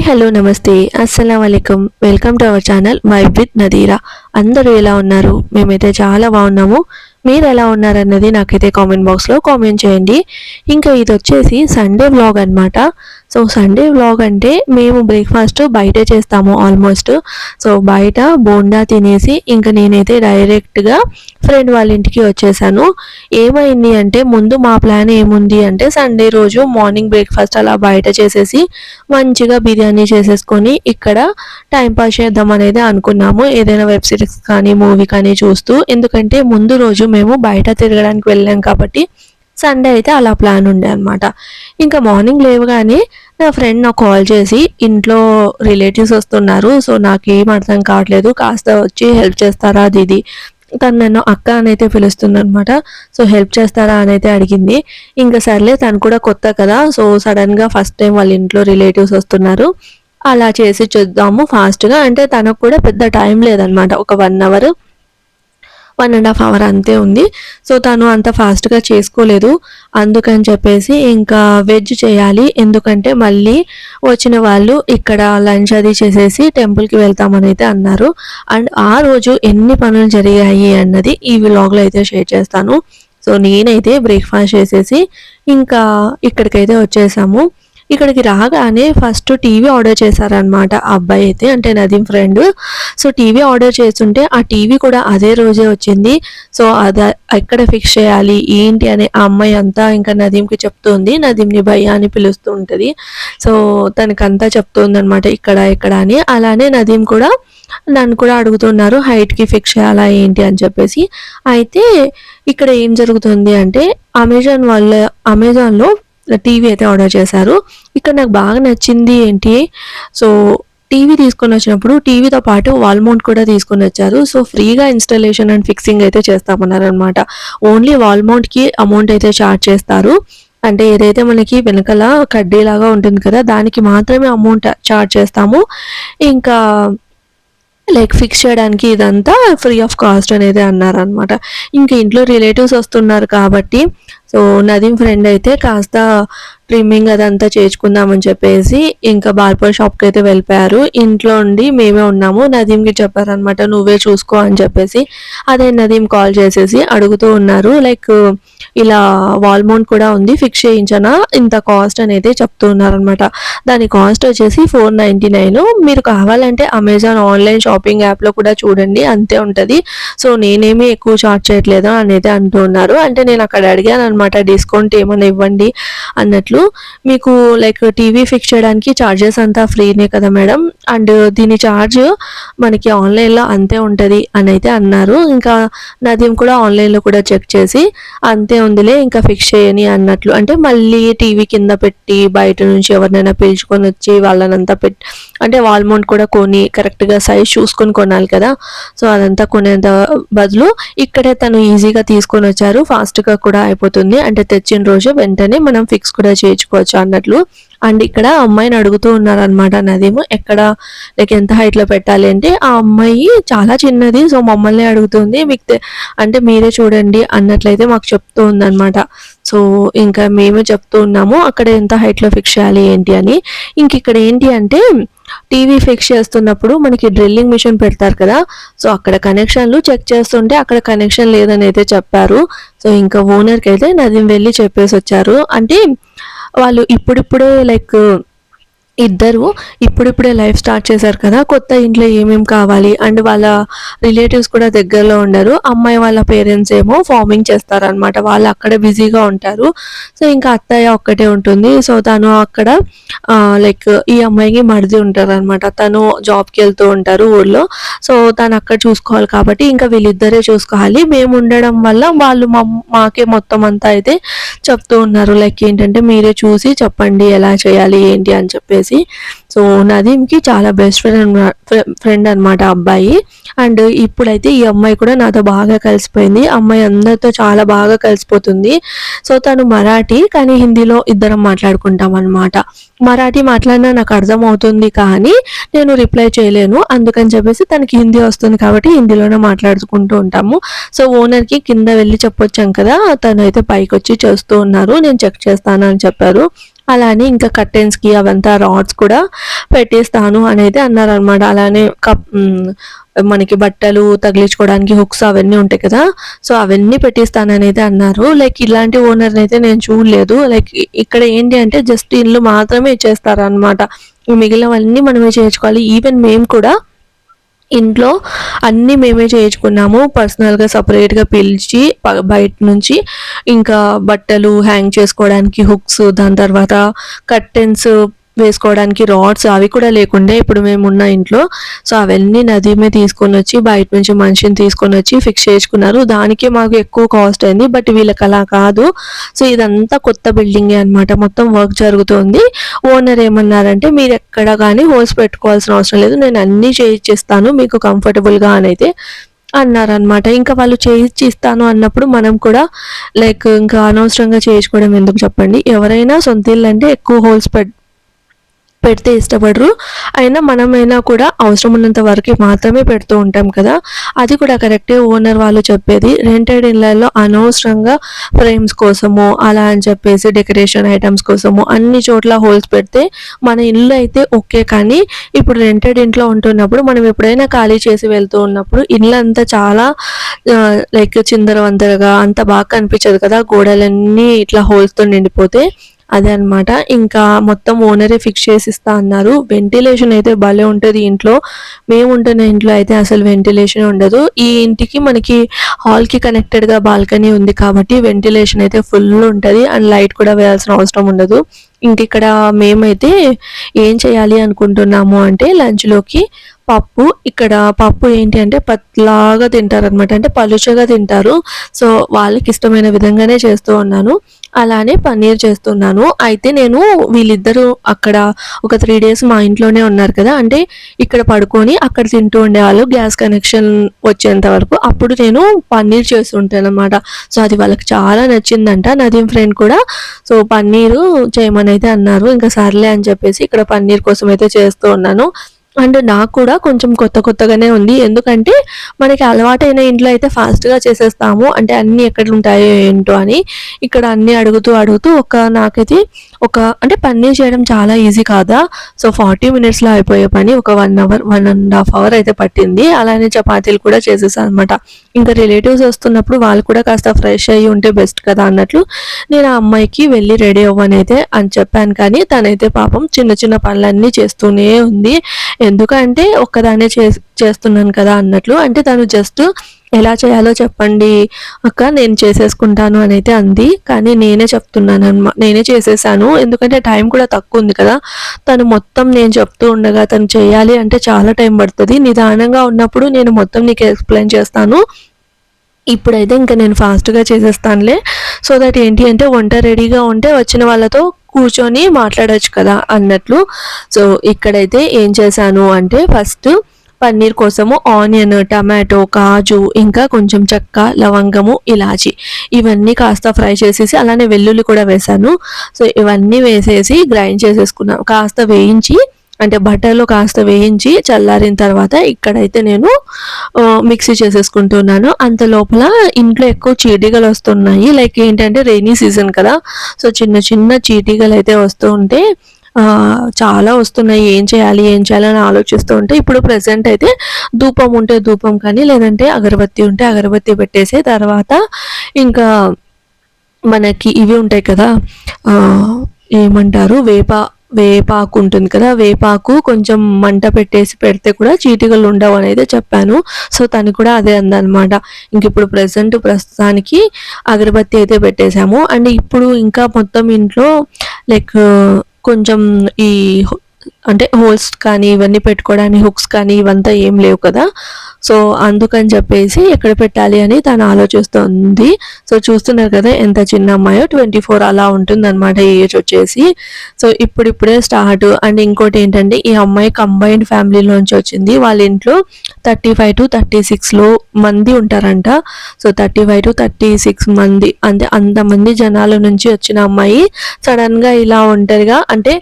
Hi hello నమస్తే. అస్సలం అయికం welcome to our channel vibe with Nadira. అందరూ ఎలా ఉన్నారు? మేమైతే చాలా బాగున్నాము. మీరు ఎలా ఉన్నారన్నది నాకైతే కామెంట్ బాక్స్లో కామెంట్ చేయండి. ఇంకా ఇది వచ్చేసి సండే వ్లాగ్ అనమాట సో సండే వ్లాగ్ అంటే మేము బ్రేక్ఫాస్ట్ బయటే చేస్తాము ఆల్మోస్ట్. సో బయట బోండా తినేసి ఇంకా నేనైతే డైరెక్ట్గా ఫ్రెండ్ వాళ్ళ ఇంటికి వచ్చేసాను. ఏమైంది అంటే ముందు మా ప్లాన్ ఏముంది అంటే సండే రోజు మార్నింగ్ బ్రేక్ఫాస్ట్ అలా బయట చేసేసి మంచిగా బిర్యానీ చేసేసుకొని ఇక్కడ టైంపాస్ చేద్దాం అనేది అనుకున్నాము. ఏదైనా వెబ్ సిరీస్ కానీ మూవీ కానీ చూస్తూ ఎందుకంటే ముందు రోజు మేము బయట తిరగడానికి వెళ్ళాం కాబట్టి సండే అయితే అలా ప్లాన్ ఉండే అనమాట ఇంకా మార్నింగ్ లేవగానే నా ఫ్రెండ్ నాకు కాల్ చేసి ఇంట్లో రిలేటివ్స్ వస్తున్నారు సో నాకు ఏం అర్థం కావట్లేదు కాస్త వచ్చి హెల్ప్ చేస్తారా అది ఇది. తను నన్ను అక్క అని అయితే పిలుస్తుంది అనమాట సో హెల్ప్ చేస్తారా అని అయితే అడిగింది. ఇంకా సర్లే తను కూడా కొత్త కదా. సో సడన్గా ఫస్ట్ టైం వాళ్ళ ఇంట్లో రిలేటివ్స్ వస్తున్నారు. అలా చేసి చూద్దాము ఫాస్ట్గా. అంటే తనకు కూడా పెద్ద టైం లేదనమాట ఒక one hour one and half hour అంతే ఉంది. సో తను అంత ఫాస్ట్గా చేసుకోలేదు. అందుకని చెప్పేసి ఇంకా వెజ్ చేయాలి. ఎందుకంటే మళ్ళీ వచ్చిన వాళ్ళు ఇక్కడ లంచ్ అది చేసేసి టెంపుల్కి వెళ్తామని అయితే అన్నారు. అండ్ ఆ రోజు ఎన్ని పనులు జరిగాయి అన్నది ఈ వ్లాగ్లో అయితే షేర్ చేస్తాను. సో నేనైతే బ్రేక్ఫాస్ట్ చేసేసి ఇంకా ఇక్కడికైతే వచ్చేసాము. ఇక్కడికి రాగానే ఫస్ట్ టీవీ ఆర్డర్ చేశారనమాట ఆ అబ్బాయి అయితే అంటే Nadeem friend so TV order చేస్తుంటే ఆ టీవీ కూడా అదే రోజే వచ్చింది. సో అది ఎక్కడ ఫిక్స్ చేయాలి? ఏంటి అని ఆ అమ్మాయి అంతా ఇంకా నదీంకి చెప్తుంది. నదీంని భయ్య అని పిలుస్తూ ఉంటుంది. సో తనకంతా చెప్తుంది అనమాట ఇక్కడ ఇక్కడ అని. అలానే నదీం కూడా నన్ను కూడా అడుగుతున్నారు హైట్కి ఫిక్స్ చేయాలా ఏంటి అని చెప్పేసి. అయితే ఇక్కడ ఏం జరుగుతుంది అంటే అమెజాన్ వాళ్ళ అమెజాన్లో టీవీ అయితే ఆర్డర్ చేశారు. ఇక్కడ నాకు బాగా నచ్చింది ఏంటి? సో టీవీ తీసుకొని వచ్చినప్పుడు టీవీతో పాటు వాల్ మౌంట్ కూడా తీసుకొని వచ్చారు. సో ఫ్రీగా ఇన్స్టాలేషన్ అండ్ ఫిక్సింగ్ అయితే చేస్తామన్నారు అనమాట ఓన్లీ వాల్ మౌంట్కి అమౌంట్ అయితే ఛార్జ్ చేస్తారు. అంటే ఏదైతే మనకి వెనకల కడ్డీలాగా ఉంటుంది కదా దానికి మాత్రమే అమౌంట్ ఛార్జ్ చేస్తాము. ఇంకా లైక్ ఫిక్స్ చేయడానికి ఇదంతా ఫ్రీ ఆఫ్ కాస్ట్ అనేది అన్నారనమాట ఇంకా ఇంట్లో రిలేటివ్స్ వస్తున్నారు కాబట్టి సో నదీం ఫ్రెండ్ అయితే కాస్త ట్రిమ్మింగ్ అదంతా చేర్చుకుందామని చెప్పేసి ఇంకా బార్బర్ షాప్కి అయితే వెళ్ళిపోయారు. ఇంట్లో ఉండి మేమే ఉన్నాము. నదీంకి చెప్పారనమాట నువ్వే చూసుకో అని చెప్పేసి. అదే నదీం కాల్ చేసేసి అడుగుతూ ఉన్నారు. లైక్ ఇలా వాల్ మౌంట్ కూడా ఉంది ఫిక్స్ చేయించనా? ఇంత కాస్ట్ అనేది చెప్తూ ఉన్నారనమాట దాని కాస్ట్ వచ్చేసి ఫోర్ నైంటీ నైన్ మీరు కావాలంటే అమెజాన్ ఆన్లైన్ షాపింగ్ యాప్లో కూడా చూడండి అంతే ఉంటుంది. సో నేనేమి ఎక్కువ చార్జ్ చేయట్లేదు అనేది అంటూ ఉన్నారు. అంటే నేను అక్కడ అడిగాను అనమాట డిస్కౌంట్ ఏమైనా ఇవ్వండి అన్నట్లు మీకు లైక్ టీవీ ఫిక్స్ చేయడానికి ఛార్జెస్ అంతా ఫ్రీనే కదా మేడం అండ్ దీని ఛార్జ్ మనకి ఆన్లైన్లో అంతే ఉంటుంది అని అయితే అన్నారు. ఇంకా నదీం కూడా ఆన్లైన్లో కూడా చెక్ చేసి అంతే ఉందిలే ఇంకా ఫిక్స్ చేయని అన్నట్లు. అంటే మళ్ళీ టీవీ కింద పెట్టి బయట నుంచి ఎవరినైనా పిలుచుకొని వచ్చి వాళ్ళనంతా పెట్టి అంటే వాల్ మౌంట్ కూడా కొని కరెక్ట్గా సైజ్ చూసుకొని కొనాలి కదా. సో అదంతా కొనేంత బదులు ఇక్కడే తను ఈజీగా తీసుకొని వచ్చారు ఫాస్ట్గా కూడా అయిపోతుంది. అంటే తెచ్చిన రోజు వెంటనే మనం ఫిక్స్ కూడా చేయించుకోవచ్చు అన్నట్లు. అండ్ ఇక్కడ అమ్మాయిని అడుగుతూ ఉన్నారనమాట నదేమో ఎక్కడ లైక్ ఎంత హైట్లో లో పెట్టాలి అంటే ఆ అమ్మాయి చాలా చిన్నది సో మమ్మల్ని అడుగుతుంది మీకు అంటే మీరే చూడండి అన్నట్లయితే మాకు చెప్తూ ఉందన్నమాట. సో ఇంకా మేమే చెప్తూ ఉన్నాము అక్కడ ఎంత హైట్లో లో ఫిక్స్ చేయాలి ఏంటి అని. ఇంక ఇక్కడ ఏంటి అంటే టీవీ ఫిక్స్ చేస్తున్నప్పుడు మనకి డ్రిల్లింగ్ మిషన్ పెడతారు కదా. సో అక్కడ కనెక్షన్లు చెక్ చేస్తుంటే అక్కడ కనెక్షన్ లేదని అయితే చెప్పారు. సో ఇంకా ఓనర్కి అయితే నదీం వెళ్ళి చెప్పేసి వచ్చారు అంటే వాళ్ళు ఇప్పుడిప్పుడే లైక్ ఇద్దరు ఇప్పుడిప్పుడే లైఫ్ స్టార్ట్ చేశారు కదా కొత్త ఇంట్లో ఏమేమి కావాలి? అండ్ వాళ్ళ రిలేటివ్స్ కూడా దగ్గరలో ఉండరు. అమ్మాయి వాళ్ళ పేరెంట్స్ ఏమో ఫార్మింగ్ చేస్తారనమాట వాళ్ళు అక్కడ బిజీగా ఉంటారు. సో ఇంకా అత్తయ్య ఒక్కటే ఉంటుంది. సో తను అక్కడ లైక్ ఈ అమ్మాయికి మడిది ఉంటారు అనమాట తను జాబ్కి వెళ్తూ ఉంటారు ఊర్లో. సో తను అక్కడ చూసుకోవాలి కాబట్టి ఇంకా వీళ్ళిద్దరే చూసుకోవాలి. మేము ఉండడం వల్ల వాళ్ళు మా మాకే మొత్తం అంతా అయితే చెప్తూ ఉన్నారు. లైక్ ఏంటంటే మీరే చూసి చెప్పండి ఎలా చేయాలి ఏంటి అని చెప్పేసి. సో నదీంకి చాలా బెస్ట్ ఫ్రెండ్ ఫ్రెండ్ అనమాట అబ్బాయి. అండ్ ఇప్పుడైతే ఈ అమ్మాయి కూడా నాతో బాగా కలిసిపోయింది. అమ్మాయి అందరితో చాలా బాగా కలిసిపోతుంది. సో తను మరాఠీ కానీ హిందీలో ఇద్దరం మాట్లాడుకుంటాం అనమాట మరాఠీ మాట్లాడినా నాకు అర్థం అవుతుంది కానీ నేను రిప్లై చేయలేను. అందుకని చెప్పేసి తనకి హిందీ వస్తుంది కాబట్టి హిందీలోనే మాట్లాడుకుంటూ ఉంటాము. సో ఓనర్కి కింద వెళ్ళి చెప్పొచ్చాం కదా తను అయితే పైకి వచ్చి చేస్తూ ఉన్నారు. నేను చెక్ చేస్తాను అని చెప్పారు. అలానే ఇంకా కర్టెన్స్కి అవంతా రాడ్స్ కూడా పెట్టేస్తాను అనేది అన్నారనమాట అలానే కప్ మనకి బట్టలు తగిలించుకోవడానికి హుక్స్ అవన్నీ ఉంటాయి కదా సో అవన్నీ పెట్టిస్తాను అనేది అన్నారు. లైక్ ఇలాంటి ఓనర్ని అయితే నేను చూడలేదు. లైక్ ఇక్కడ ఏంటి అంటే జస్ట్ ఇల్లు మాత్రమే ఇచ్చేస్తారనమాట మిగిలినవన్నీ మనమే చేర్చుకోవాలి ఈవెన్ మేము కూడా ఇంట్లో అన్నీ మేమే చేయించుకున్నాము. పర్సనల్గా సపరేట్గా పిలిచి బయట నుంచి ఇంకా బట్టలు హ్యాంగ్ చేసుకోవడానికి హుక్స్ దాని తర్వాత కర్టెన్స్ వేసుకోవడానికి రాడ్స్ అవి కూడా లేకుండే ఇప్పుడు మేము ఉన్న ఇంట్లో. సో అవన్నీ నదీమే తీసుకొని వచ్చి బయట నుంచి మనిషిని తీసుకొని వచ్చి ఫిక్స్ చేసుకున్నారు. దానికే మాకు ఎక్కువ కాస్ట్ అయింది బట్ వీళ్ళకి అలా కాదు. సో ఇదంతా కొత్త బిల్డింగే అన్నమాట. మొత్తం వర్క్ జరుగుతుంది. ఓనర్ ఏమన్నారంటే మీరు ఎక్కడ కానీ హోల్స్ పెట్టుకోవాల్సిన అవసరం లేదు. నేను అన్నీ చేయించిస్తాను మీకు కంఫర్టబుల్గా అని అయితే అన్నారనమాట ఇంకా వాళ్ళు చేయించి ఇస్తాను అన్నప్పుడు మనం కూడా లైక్ ఇంకా అనవసరంగా చేయించుకోవడం ఎందుకు చెప్పండి? ఎవరైనా సొంత ఇల్లు అంటే ఎక్కువ హోల్స్ పెట్ పెడితే ఇష్టపడరు. అయినా మనమైనా కూడా అవసరం ఉన్నంత వరకు మాత్రమే పెడుతూ ఉంటాం కదా. అది కూడా కరెక్టే. ఓనర్ వాళ్ళు చెప్పేది రెంటెడ్ ఇళ్ళల్లో అనవసరంగా ఫ్రేమ్స్ కోసము అలా అని చెప్పేసి డెకరేషన్ ఐటమ్స్ కోసము అన్ని చోట్ల హోల్స్ పెడితే మన ఇల్లు అయితే ఓకే. కానీ ఇప్పుడు రెంటెడ్ ఇంట్లో ఉంటున్నప్పుడు మనం ఎప్పుడైనా ఖాళీ చేసి వెళ్తూ ఉన్నప్పుడు ఇల్లు అంతా చాలా లైక్ చిందరవందరగా అంత బాగా కనిపించదు కదా. గోడలన్నీ ఇట్లా హోల్స్తో నిండిపోతే అదే అన్నమాట ఇంకా మొత్తం ఓనరే ఫిక్స్ చేసి ఇస్తా అన్నారు. వెంటిలేషన్ అయితే భలే ఉంటుంది ఇంట్లో. మేము ఉంటున్న ఇంట్లో అయితే అసలు వెంటిలేషన్ ఉండదు. ఈ ఇంటికి మనకి హాల్కి కనెక్టెడ్గా బాల్కనీ ఉంది కాబట్టి వెంటిలేషన్ అయితే ఫుల్ ఉంటుంది అండ్ లైట్ కూడా వేయాల్సిన అవసరం ఉండదు. ఇంక ఇక్కడ మేమైతే ఏం చేయాలి అనుకుంటున్నాము అంటే లంచ్లోకి పప్పు ఇక్కడ పప్పు ఏంటి అంటే పట్లాగా తింటారు అనమాట అంటే పలుచగా తింటారు. సో వాళ్ళకి ఇష్టమైన విధంగానే చేస్తూ ఉన్నాను. అలానే పన్నీర్ చేస్తున్నాను. అయితే నేను వీళ్ళిద్దరూ అక్కడ ఒక త్రీ డేస్ మా ఇంట్లోనే ఉన్నారు కదా అంటే ఇక్కడ పడుకొని అక్కడ తింటూ ఉండేవాళ్ళు గ్యాస్ కనెక్షన్ వచ్చేంత వరకు అప్పుడు నేను పన్నీర్ చేస్తుంటాను అనమాట సో అది వాళ్ళకి చాలా నచ్చిందంట. నదీం ఫ్రెండ్ కూడా సో పన్నీరు చేయమని అయితే అన్నారు. ఇంకా సర్లే అని చెప్పేసి ఇక్కడ పన్నీర్ కోసం అయితే చేస్తూ ఉన్నాను. అండ్ నాకు కూడా కొంచెం కొత్త కొత్తగానే ఉంది. ఎందుకంటే మనకి అలవాటైన ఇంట్లో అయితే ఫాస్ట్గా చేసేస్తాము. అంటే అన్నీ ఎక్కడ ఉంటాయో ఏంటో అని ఇక్కడ అన్నీ అడుగుతూ అడుగుతూ ఒక నాకైతే ఒక అంటే పన్నీర్ చేయడం చాలా ఈజీ కాదా? సో ఫార్టీ మినిట్స్లో అయిపోయే పని ఒక one hour one and half hour అయితే పట్టింది. అలానే చపాతీలు కూడా చేసేసాను అనమాట ఇంకా రిలేటివ్స్ వస్తున్నప్పుడు వాళ్ళు కూడా కాస్త ఫ్రెష్ అయ్యి ఉంటే బెస్ట్ కదా అన్నట్లు నేను ఆ అమ్మాయికి వెళ్ళి రెడీ అవ్వని అయితే అని చెప్పాను. కానీ తనైతే పాపం చిన్న చిన్న పనులన్నీ చేస్తూనే ఉంది. ఎందుకంటే ఒక్కదానే చే చేస్తున్నాను కదా అన్నట్లు అంటే తను జస్ట్ ఎలా చేయాలో చెప్పండి అక్క నేను చేసేసుకుంటాను అని అయితే అంది. కానీ నేనే చెప్తున్నాను అనమాట నేనే చేసేసాను. ఎందుకంటే టైం కూడా తక్కువ ఉంది కదా. తను మొత్తం నేను చెప్తూ ఉండగా తను చేయాలి అంటే చాలా టైం పడుతుంది. నిదానంగా ఉన్నప్పుడు నేను మొత్తం నీకు ఎక్స్ప్లెయిన్ చేస్తాను. ఇప్పుడైతే ఇంకా నేను ఫాస్ట్గా చేసేస్తానులే. సో దట్ ఏంటి అంటే వంట రెడీగా ఉంటే వచ్చిన వాళ్ళతో కూర్చొని మాట్లాడవచ్చు కదా అన్నట్లు. సో ఇక్కడైతే ఏం చేశాను అంటే ఫస్ట్ పన్నీర్ కోసము ఆనియన్ టమాటో కాజు ఇంకా కొంచెం చెక్క లవంగము ఇలాచి ఇవన్నీ కాస్త ఫ్రై చేసేసి అలానే వెల్లుల్లి కూడా వేశాను. సో ఇవన్నీ వేసేసి గ్రైండ్ చేసేసుకున్నాను కాస్త వేయించి అంటే బటర్లో కాస్త వేయించి చల్లారిన తర్వాత ఇక్కడైతే నేను మిక్సీ చేసేసుకుంటున్నాను. అంత లోపల ఇంట్లో ఎక్కువ చీటికలు వస్తున్నాయి. లైక్ ఏంటంటే రైనీ సీజన్ కదా. సో చిన్న చిన్న చీటికలు అయితే వస్తూ ఉంటే చాలా వస్తున్నాయి. ఏం చేయాలి ఏం చేయాలని ఆలోచిస్తూ ఉంటే ఇప్పుడు ప్రజెంట్ అయితే ధూపం ఉంటే ధూపం కానీ లేదంటే అగరబత్తి ఉంటే అగరబత్తి పెట్టేసి తర్వాత ఇంకా మనకి ఇవి ఉంటాయి కదా ఏమంటారు? వేప వేపాకు ఉంటుంది కదా వేపాకు కొంచెం మంట పెట్టేసి పెడితే కూడా చీటికలు ఉండవు అనేది చెప్పాను. సో తను కూడా అదే అందనమాట. ఇంక ఇప్పుడు ప్రజెంట్ ప్రస్తుతానికి అగరబత్తి అయితే పెట్టేశాము. అండ్ ఇప్పుడు ఇంకా మొత్తం ఇంట్లో లైక్ కొంచెం ఈ అంటే హోల్స్ కానీ ఇవన్నీ పెట్టుకోవడానికి హుక్స్ కానీ ఇవంతా ఏం లేవు కదా. సో అందుకని చెప్పేసి ఎక్కడ పెట్టాలి అని తను ఆలోచిస్తుంది. సో చూస్తున్నారు కదా ఎంత చిన్న అమ్మాయో ట్వంటీ ఫోర్ అలా ఉంటుందన్నమాట ఏజ్ వచ్చేసి. సో ఇప్పుడిప్పుడే స్టార్ట్. అండ్ ఇంకోటి ఏంటంటే ఈ అమ్మాయి కంబైన్డ్ ఫ్యామిలీలోంచి వచ్చింది. వాళ్ళ ఇంట్లో థర్టీ ఫైవ్ టు థర్టీ సిక్స్లో మంది ఉంటారంట. So thirty five to thirty six మంది అంటే అంతమంది జనాల నుంచి వచ్చిన అమ్మాయి సడన్గా ఇలా ఒంటరిగా అంటే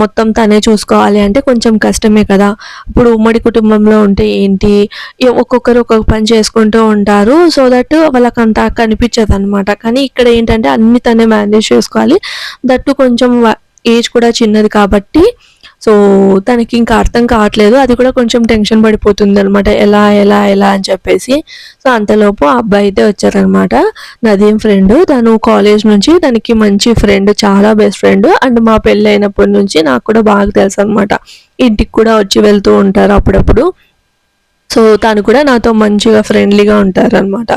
మొత్తం తనే చూసుకోవాలి అంటే కొంచెం కష్టమే కదా. ఇప్పుడు ఉమ్మడి కుటుంబంలో ఉంటే ఏంటి? ఒక్కొక్కరు ఒక్కొక్క పని చేసుకుంటూ ఉంటారు. సో దట్ వాళ్ళకి అంత కనిపించదు అనమాట కానీ ఇక్కడ ఏంటంటే అన్ని తనే మేనేజ్ చేసుకోవాలి. దట్టు కొంచెం ఏజ్ కూడా చిన్నది కాబట్టి సో తనకి ఇంకా అర్థం కావట్లేదు. అది కూడా కొంచెం టెన్షన్ పడిపోతుంది అనమాట ఎలా ఎలా ఎలా అని చెప్పేసి. సో అంతలోపు ఆ అబ్బాయి అయితే వచ్చారనమాట నదీం ఫ్రెండ్. తను కాలేజ్ నుంచి తనకి మంచి ఫ్రెండ్ చాలా బెస్ట్ ఫ్రెండ్. అండ్ మా పెళ్ళి అయినప్పటి నుంచి నాకు కూడా బాగా తెలుసు అనమాట ఇంటికి కూడా వచ్చి వెళ్తూ ఉంటారు అప్పుడప్పుడు. సో తను కూడా నాతో మంచిగా ఫ్రెండ్లీగా ఉంటారనమాట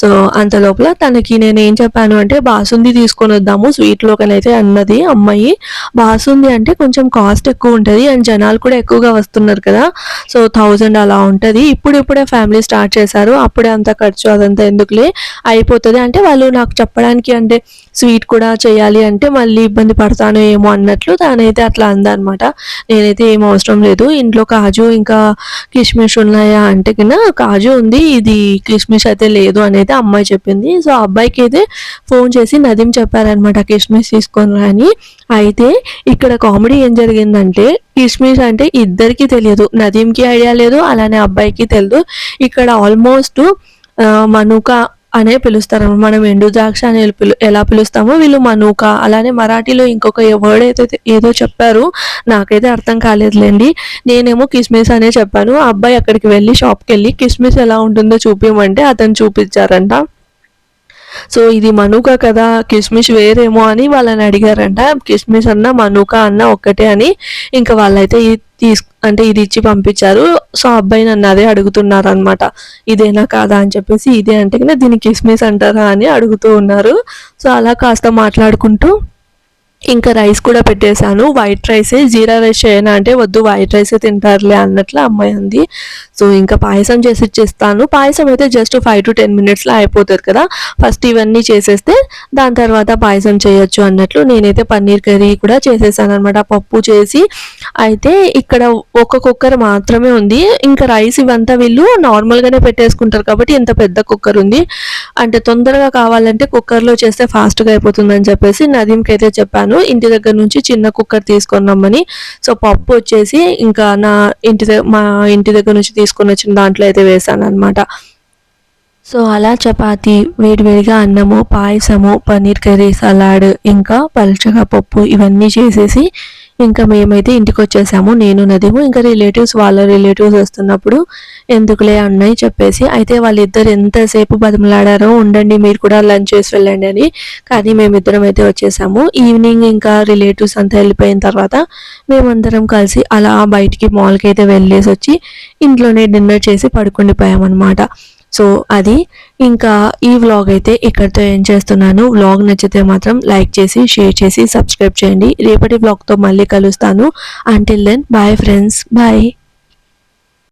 సో అంత లోపల తనకి నేను ఏం చెప్పాను అంటే బాసుంది తీసుకొని వద్దాము స్వీట్లోకనైతే అన్నది అమ్మాయి. బాసుంది అంటే కొంచెం కాస్ట్ ఎక్కువ ఉంటుంది అండ్ జనాలు కూడా ఎక్కువగా వస్తున్నారు కదా. సో థౌజండ్ అలా ఉంటుంది. ఇప్పుడు ఇప్పుడే ఫ్యామిలీ స్టార్ట్ చేశారు. అప్పుడే అంత ఖర్చు అదంతా ఎందుకులే? అయిపోతుంది. అంటే వాళ్ళు నాకు చెప్పడానికి అంటే స్వీట్ కూడా చేయాలి అంటే మళ్ళీ ఇబ్బంది పడతాను ఏమో అన్నట్లు తానైతే అట్లా అందనమాట. నేనైతే ఏం అవసరం లేదు. ఇంట్లో కాజు ఇంకా కిస్మిస్ ఉన్నాయా అంటే కింద కాజు ఉంది ఇది కిస్మిస్ అయితే లేదు అనేది అమ్మాయి చెప్పింది. సో అబ్బాయికి అయితే ఫోన్ చేసి నదీం చెప్పారనమాట కిస్మిస్ తీసుకొని రాని. అయితే ఇక్కడ కామెడీ ఏం జరిగిందంటే కిస్మిస్ అంటే ఇద్దరికి తెలియదు. నదీంకి ఐడియా లేదు అలానే అబ్బాయికి తెలియదు ఇక్కడ ఆల్మోస్ట్ మనుక అనే పిలుస్తారు. మనం ఎండు ద్రాక్ష అని పిలు ఎలా పిలుస్తామో వీళ్ళు మనూక అలానే మరాఠీలో ఇంకొక వర్డ్ అయితే ఏదో చెప్పారు. నాకైతే అర్థం కాలేదులేండి. నేనేమో కిస్మిస్ అనే చెప్పాను. ఆ అబ్బాయి అక్కడికి వెళ్ళి షాప్కి వెళ్ళి కిస్మిస్ ఎలా ఉంటుందో చూపించమంటే అతను చూపించారంట సో ఇది మనుక కదా కిస్మిస్ వేరేమో అని వాళ్ళని అడిగారంట. కిస్మిస్ అన్న మనుక అన్న ఒక్కటే అని. ఇంకా వాళ్ళైతే తీసుకు తీసు అంటే ఇది ఇచ్చి పంపించారు. సో అబ్బాయి నన్ను అదే అడుగుతున్నారు అనమాట ఇదేనా కాదా అని చెప్పేసి ఇదే అంటే కన్నా దీన్ని కిస్మిస్ అంటారా అని అడుగుతూ ఉన్నారు. సో అలా కాస్త మాట్లాడుకుంటూ ఇంకా రైస్ కూడా పెట్టేశాను. వైట్ రైస్ జీరా రైస్ చేయనా అంటే వద్దు వైట్ రైస్ తింటారులే అన్నట్లు అమ్మాయి ఉంది సో ఇంకా పాయసం చేసి ఇచ్చేస్తాను. పాయసం అయితే జస్ట్ ఫైవ్ టు టెన్ మినిట్స్లో అయిపోతుంది కదా. ఫస్ట్ ఇవన్నీ చేసేస్తే దాని తర్వాత పాయసం చేయొచ్చు అన్నట్లు నేనైతే పన్నీర్ కర్రీ కూడా చేసేసాను అనమాట పప్పు చేసి అయితే ఇక్కడ ఒక కుక్కర్ మాత్రమే ఉంది. ఇంకా రైస్ ఇవంతా వీళ్ళు నార్మల్గానే పెట్టేసుకుంటారు కాబట్టి ఇంత పెద్ద కుక్కర్ ఉంది. అంటే తొందరగా కావాలంటే కుక్కర్లో చేస్తే ఫాస్ట్గా అయిపోతుందని చెప్పేసి నదీంకి అయితే చెప్పాను. ఇంటి దగ్గర నుంచి చిన్న కుక్కర్ తీసుకొని రమ్మని. సో పప్పు వచ్చేసి ఇంకా నా ఇంటి దగ్గర మా ఇంటి దగ్గర నుంచి తీసుకొని వచ్చిన దాంట్లో అయితే వేసాను అనమాట సో అలా చపాతి వేడివేడిగా అన్నము పాయసము పన్నీర్ కర్రీ సలాడ్ ఇంకా పల్చగా పప్పు ఇవన్నీ చేసేసి ఇంకా మేమైతే ఇంటికి వచ్చేసాము నేను నదిము ఇంకా రిలేటివ్స్ వాళ్ళ రిలేటివ్స్ వస్తున్నప్పుడు ఎందుకులే అన్నయ్య చెప్పేసి అయితే వాళ్ళిద్దరు ఎంతసేపు బతిమలాడారో ఉండండి మీరు కూడా లంచ్ చేసి వెళ్ళండి అని. కానీ మేమిద్దరం అయితే వచ్చేసాము. ఈవినింగ్ ఇంకా రిలేటివ్స్ అంతా వెళ్ళిపోయిన తర్వాత మేమందరం కలిసి అలా బయటికి మాల్కి అయితే వెళ్ళేసి వచ్చి ఇంట్లోనే డిన్నర్ చేసి పడుకుండిపోయామన్నమాట. సో అది ఇంకా ఈ వ్లాగ్ అయితే ఇక్కడితో ఏం చేస్తున్నాను. వ్లాగ్ నచ్చితే మాత్రం లైక్ చేసి షేర్ చేసి సబ్స్క్రైబ్ చేయండి. రేపటి వ్లాగ్తో మళ్ళీ కలుస్తాను. Until then bye friends bye